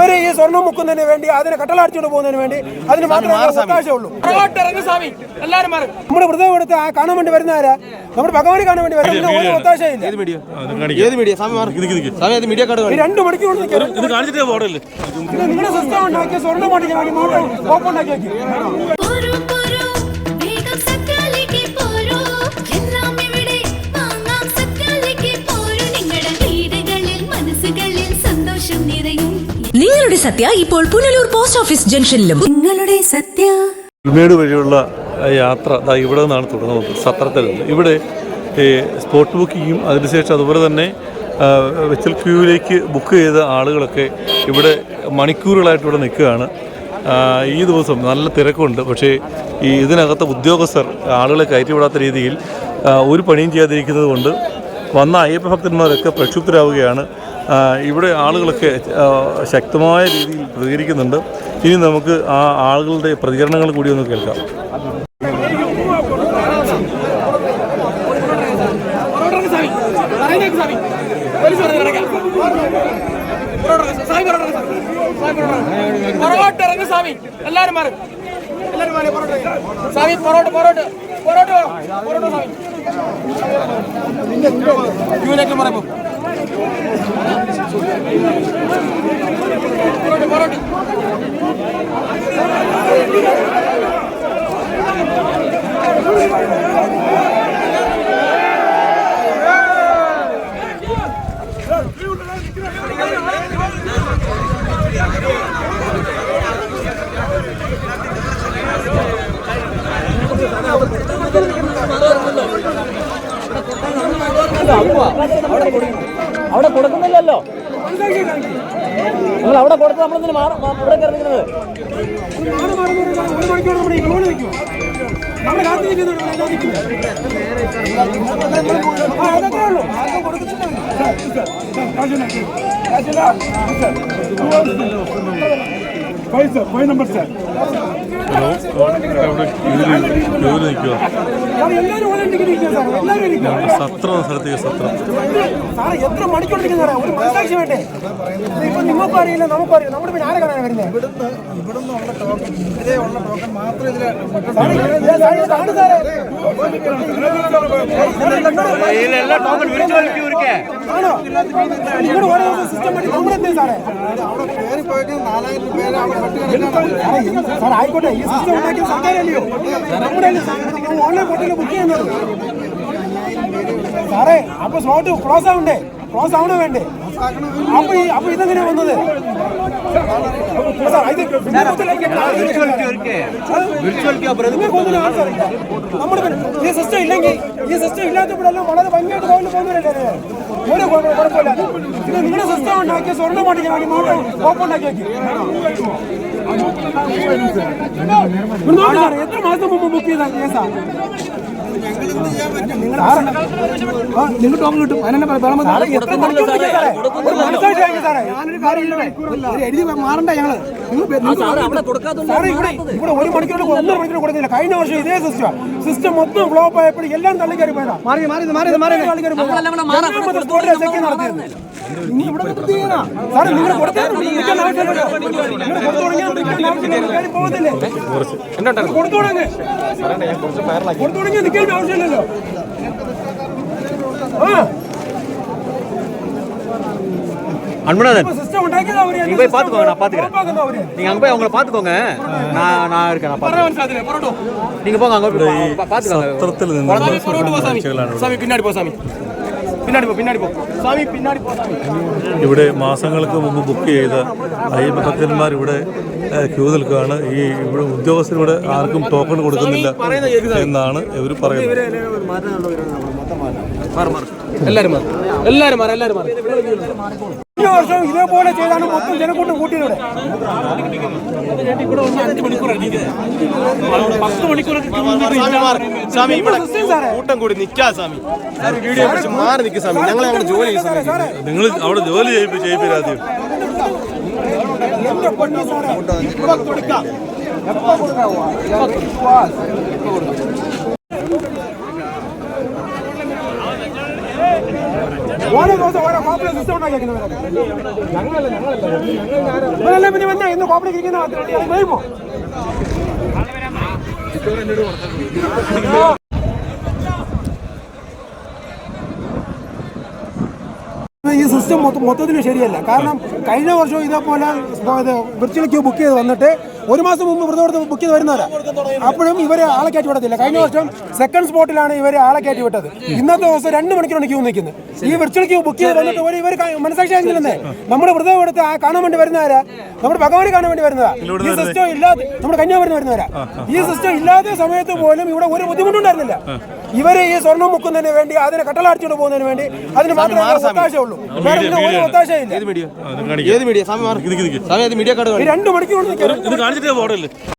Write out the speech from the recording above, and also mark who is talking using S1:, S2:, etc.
S1: ഇവർ ഈ സ്വർണം മുക്കുന്നതിന് വേണ്ടി അതിനെ കട്ടളടിച്ചുകൊണ്ട് പോകുന്നതിന് വേണ്ടി അതിന് മാത്രമേ
S2: അവകാശമുള്ളൂ
S1: നമ്മുടെ വ്രതം എടുത്ത് ആ കാണാൻ വേണ്ടി വരുന്നവരാ നമ്മുടെ ഭഗവാനെ കാണാൻ വേണ്ടി വരുന്ന ഒരു രണ്ട് മണിക്കൂർ നിങ്ങളുടെ ഉണ്ടാക്കിയ സ്വർണം ഓപ്പൺ ഉണ്ടാക്കി
S3: നിങ്ങളുടെ
S4: സത്യ ഇപ്പോൾ പുനലൂർ പോസ്റ്റ് ഓഫീസ് ജംഗ്ഷനിലും.
S3: നിങ്ങളുടെ സത്യ.
S5: ഉൾമേട് വഴിയുള്ള യാത്ര ദാ ഇവിടെ നിന്നാണ് തുടങ്ങുന്നത് സത്രത്തിൽ നിന്ന്. ഇവിടെ സ്പോട്ട് ബുക്കിങ്ങും അതിനുശേഷം അതുപോലെ തന്നെ വെച്ചൽ ക്യൂവിലേക്ക് ബുക്ക് ചെയ്ത ആളുകളൊക്കെ ഇവിടെ മണിക്കൂറുകളായിട്ട് ഇവിടെ നിൽക്കുകയാണ്. ഈ ദിവസം നല്ല തിരക്കുണ്ട്. പക്ഷേ ഈ ഇതിനകത്ത് ഉദ്യോഗസ്ഥർ ആളുകളെ കയറ്റിവിടാത്ത രീതിയിൽ ഒരു പണിയും ചെയ്യാതിരിക്കുന്നത് കൊണ്ട് വന്ന അയ്യപ്പ ഭക്തന്മാരൊക്കെ പ്രക്ഷുബ്ധരാവുകയാണ്. ഇവിടെ ആളുകളൊക്കെ ശക്തമായ രീതിയിൽ പ്രതികരിക്കുന്നുണ്ട്. ഇനി നമുക്ക് ആ ആളുകളുടെ പ്രതികരണങ്ങൾ കൂടി ഒന്ന് കേൾക്കാം.
S2: പൊറോട്ടിറങ്ങി മാറി പൊറോട്ട പൊറോട്ട പൊറോട്ട മാറിപ്പോ പൊറോട്ട പൊറോട്ട
S6: അവിടെ കൊടുക്കുന്നില്ലല്ലോ നിങ്ങൾ അവിടെ കൊടുത്ത് നമ്മളെന്തിന് മാറും ഇവിടെ
S1: കയറിക്കുന്നത്. ആ, അതൊക്കെ ഉള്ളൂ. ആർക്കും കൊടുക്കുന്നില്ല.
S5: അവിടെ ക്യൂവിൽ നിൽക്കുക സത്രം സ്ഥലത്തേക്ക് സത്രം.
S1: സാറേ എത്ര സാറേ. ഒരു മനസാക്ഷി വേണ്ടേ? ഇപ്പൊ നിങ്ങൾക്കും അറിയില്ല നമുക്കും അറിയില്ല. നമ്മുടെ പിന്നെ ആരെ കാണാൻ വരുന്നത് ഉള്ള ടോക്കൺ ഇത് ടോക്കൺ സാറേ. ആണോ? നിങ്ങളുടെ ഓരോ സിസ്റ്റം സാറേ. ആയിക്കോട്ടെ ഈ സിസ്റ്റം ഉണ്ടാക്കിയ സർക്കാരല്ലയോ? നമ്മുടെ ഓൺലൈൻ പോർട്ടലിൽ ബുക്ക് ചെയ്യുന്നത്. സാറേ അപ്പൊ സ്ലോട്ട് ക്ലോസ് ആവണ്ടേ? ക്ലോസ് ആവണോ വേണ്ടേ? അപ്പൊ ഈ അപ്പൊ ഇതെങ്ങനെ വന്നത് സാർ, ഇത് നിങ്ങൾക്കൊന്നും ആൻസർ ഇല്ല. നമ്മുടെ പിന്നെ ഈ സിസ്റ്റം ഇല്ലെങ്കിൽ ഈ സിസ്റ്റം ഇല്ലാത്തപ്പോഴെല്ലാം വളരെ ഭംഗിയായിട്ട് കോവിൽ പോകുന്നവരല്ലേ ഒരു കുഴപ്പം- കുഴപ്പമില്ല ഇത് നിങ്ങളുടെ സിസ്റ്റം ഉണ്ടാക്കിയ സ്വർണം മാറ്റിക്കാൻ വേണ്ടി മാത്രം ഓപ്പൺ ഉണ്ടാക്കി വെക്കും ഇവിടെ നോക്ക് സാറേ, എത്ര മാസം മുമ്പ് ബുക്ക് ചെയ്ത കേസാ നിങ്ങൾ ടോക്കൺ കിട്ടും കാര്യം ഇവിടെ ഒരു മണിക്കൂർ കഴിഞ്ഞ വർഷം ഇതേ സിസ്റ്റം സിസ്റ്റം മൊത്തം ഫ്ലോപ്പ് ആയപ്പോൾ എല്ലാം തള്ളിക്കയറി പോയതാ മാറി മാറി മാറി മാറി നിങ്ങൾ കൊടുത്തു തുടങ്ങ് കൊടുത്തു
S7: টিকিট
S1: অবশ্যই নিল அன்பனாதன்
S7: நீங்க போய் பாத்துக்கோங்க நான் பாத்துக்கறேன் நீங்க அங்க போய் அவங்கள பாத்துக்கோங்க நான் நான் இருக்கேன் நான் பாத்துக்கிறேன் நீங்க போங்க அங்க பாத்துக்கோங்க
S2: பின்னாடி போ
S5: சாமி. ഇവിടെ. മാസങ്ങൾക്ക് മുമ്പ് ബുക്ക് ചെയ്ത അയ്യപ്പഭക്തന്മാർ ഇവിടെ ക്യൂ നിൽക്കുകയാണ്. ഈ ഇവിടെ ഉദ്യോഗസ്ഥരിവിടെ ആർക്കും ടോക്കൺ കൊടുക്കുന്നില്ല എന്നാണ് ഇവർ പറയുന്നത്.
S2: എല്ലാവരും എല്ലാവരും എല്ലാവരും മാറി. എല്ലാരും മാറി.
S1: ഈ വർഷം ഇതേപോലെ ചെയ്താണ് മൊത്തം ജനക്കൂട്ടം കൂട്ടിയത്
S7: കൂട്ടം കൂടി നിക്കാ സ്വാമി. വീഡിയോ പിടിച്ച് മാറി നിൽക്കുക സ്വാമി. ഞങ്ങൾ ഞങ്ങളുടെ ജോലി
S5: നിങ്ങൾ അവിടെ ജോലി ചെയ്യിപ്പി ചെയ്യിപ്പിരാദ്യം
S1: എന്റെ പൊന്നു സാറേ
S7: ഇപ്പൊ കൊടുക്കാം.
S1: ഇരിക്കുന്ന മാത്രമേ ഈ സിസ്റ്റം മൊത്തത്തിൽ ശരിയല്ല. കാരണം കഴിഞ്ഞ വർഷം ഇതേപോലെ ഇത് വിർച്വൽ ക്യൂ ബുക്ക് ചെയ്ത് വന്നിട്ട് ഒരു മാസം മുമ്പ് വ്രതം എടുത്ത് ബുക്ക് ചെയ്ത് വരുന്നവരാ. അപ്പോഴും ഇവരെ ആളെ കയറ്റി വിടത്തില്ല. കഴിഞ്ഞ വർഷം സെക്കൻഡ് സ്പോട്ടിലാണ് ഇവരെ ആളെ കയറ്റി വിട്ടത്. ഇന്നത്തെ ദിവസം രണ്ട് മണിക്കൂറാണ് ക്യൂ നിൽക്കുന്നത്. ഈ വിർച്വൽ ക്യൂ ബുക്ക് ചെയ്ത് വന്നിട്ട് ഒരു ഇവർ മനസ്സാക്ഷി ആയിരുന്നില്ലെന്നേ നമ്മുടെ വ്രതം എടുത്ത് ആ കാണാൻ വേണ്ടി വരുന്നവരാ? നമ്മുടെ ഭഗവാനെ കാണാൻ വേണ്ടി വരുന്നതാ. ഈ സിസ്റ്റം ഇല്ലാതെ നമ്മുടെ കന്യാകുമാരി വരുന്നവരാ. ഈ സിസ്റ്റം ഇല്ലാത്ത സമയത്ത് പോലും ഇവിടെ ഒരു ബുദ്ധിമുട്ടുണ്ടായിരുന്നില്ല ഇവർ ഈ സ്വർണം മുക്കുന്നതിന് വേണ്ടി അതിനെ കട്ടളടിച്ചുകൊണ്ട് പോകുന്നതിന് വേണ്ടി അതിന് മാത്രമേ ഒത്താശയുള്ളൂ. വേറെ ഇതിന് ഒരു ഒത്താശയില്ല
S7: ഏത് മീഡിയ സ്വാമി മീഡിയ
S1: രണ്ട് മണിക്കൂർ